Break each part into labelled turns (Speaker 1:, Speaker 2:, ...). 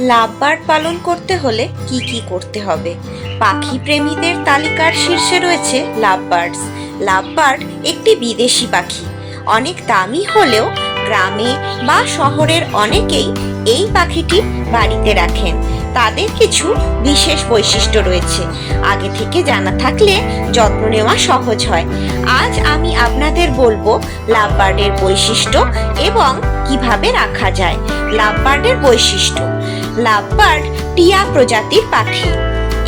Speaker 1: Lovebird পালন করতে হলে কি কি করতে হবে? পাখি প্রেমীদের তালিকার শীর্ষে রয়েছে লাভবার্ডস। লাভবার্ড একটি বিদেশি পাখি। অনেক দামি হলেও গ্রামে বা শহরের অনেকেই এই পাখিটি বাড়িতে রাখেন। তাদের কিছু বিশেষ বৈশিষ্ট্য রয়েছে। আগে থেকে জানা থাকলে যত্ন নেওয়া সহজ হয়। আজ আমি আপনাদের বলব লাভবার্ডের বৈশিষ্ট্য এবং কীভাবে রাখা যায়। লাভবার্ডের বৈশিষ্ট্য। লাভবার্ড টিয়া প্রজাতির পাখি।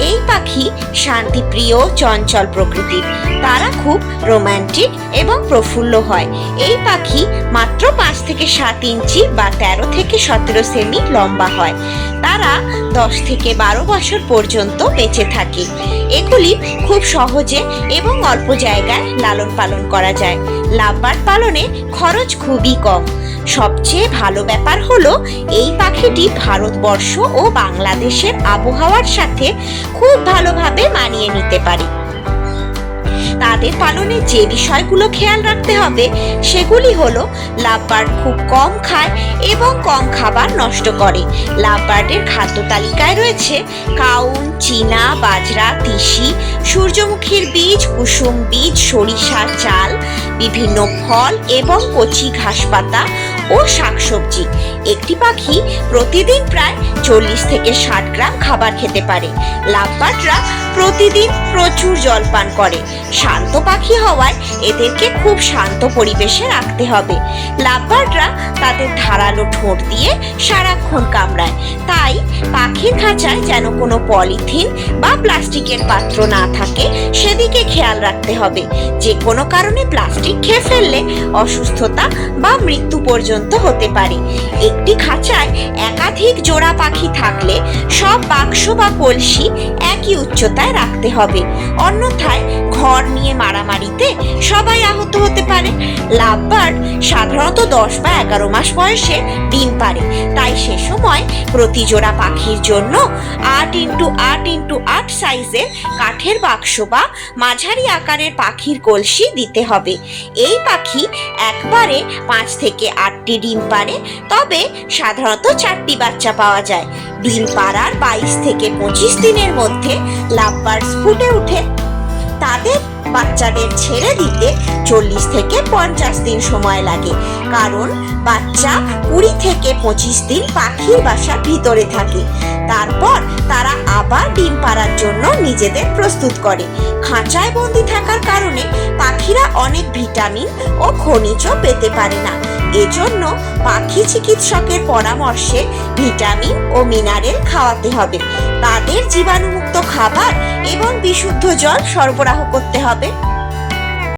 Speaker 1: এই পাখি শান্তিপ্রিয়, চঞ্চল প্রকৃতির। তারা খুব রোমান্টিক এবং প্রফুল্ল হয়। এই পাখি মাত্র পাঁচ থেকে সাত ইঞ্চি বা তেরো থেকে সতেরো সেমি লম্বা হয়। তারা দশ থেকে বারো বছর পর্যন্ত বেঁচে থাকে। এগুলি খুব সহজে এবং অল্প জায়গায় লালন পালন করা যায়। লাভবার্ড পালনে খরচ খুবই কম। সবচেয়ে ভালো ব্যাপার হলো, এই পাখিটি ভারতবর্ষ ও বাংলাদেশের আবহাওয়ার সাথে খুব ভালোভাবে মানিয়ে নিতে পারে। তাদের পালনে যে বিষয়গুলো খেয়াল রাখতে হবে, সেগুলি হলো, লাভবার্ড খুব কম খায় এবং কম খাবার নষ্ট করে। লাভবার্ডের খাদ্য তালিকায় রয়েছে, কাউন, চীনা, বাজরা, তিসি, সূর্যমুখীর বীজ, কুসুম বীজ, সরিষার চাল, বিভিন্ন ফল এবং কচি ঘাসপাতা ও শাকসবজি। একটি পাখি প্রতিদিন প্রায় চল্লিশ থেকে ষাট গ্রাম খাবার খেতে পারে। লাভবার্ডরা প্রতিদিন প্রচুর জল পান করে। শান্ত পাখি হওয়ায় এদেরকে খুব শান্ত পরিবেশে রাখতে হবে। লাভবার্ডরা তাদের ধারালো ঠোঁট দিয়ে সারাক্ষণ কামড়ায়। তাই পাখির খাঁচায় যেন কোনো পলিথিন বা প্লাস্টিকের পাত্র না থাকে, সেদিকে খেয়াল রাখতে হবে। যে কোনো কারণে প্লাস্টিক খেয়ে ফেললে অসুস্থতা বা মৃত্যু পর্যন্ত হতে পারে। একটি খাঁচায় একাধিক জোড়া পাখি থাকলে সব বাক্স বা কলসি একই উচ্চতায় রাখতে হবে? অন্যথায় ঘর নিয়ে মারামারিতে সবাই আহত হতে পারে। লাভবার্ড সাধারণত দশ বা এগারো মাস বয়সে ডিম পারে তাই সে সময় প্রতি জোড়া পাখির জন্য আট ইন্টু আট ইন্টু আট সাইজের কাঠের বাক্স বা মাঝারি আকারের পাখির কলসি দিতে হবে। এই পাখি একবারে পাঁচ থেকে আটটি ডিম পারে তবে সাধারণত চারটি বাচ্চা পাওয়া যায়। ডিম পাড়ার বাইশ থেকে পঁচিশ দিনের মধ্যে লাভবার্ডস ফুটে ওঠে। তাদের বাচ্চাদের ছেড়ে দিতে চল্লিশ থেকে পঞ্চাশ দিন সময় লাগে। কারণ বাচ্চা কুড়ি থেকে পঁচিশ দিন পাখির বাসার ভিতরে থাকে। তারপর তারা আবার ডিম পাড়ার জন্য নিজেদের প্রস্তুত করে। খাঁচায় বন্দি থাকার কারণে পাখিরা অনেক ভিটামিন ও খনিজও পেতে পারে না। এজন্য পাখি চিকিৎসকের পরামর্শে ভিটামিন ও মিনারেল খাওয়াতে হবে। তাদের জীবাণুমুক্ত খাবার এবং বিশুদ্ধ জল সরবরাহ করতে হবে।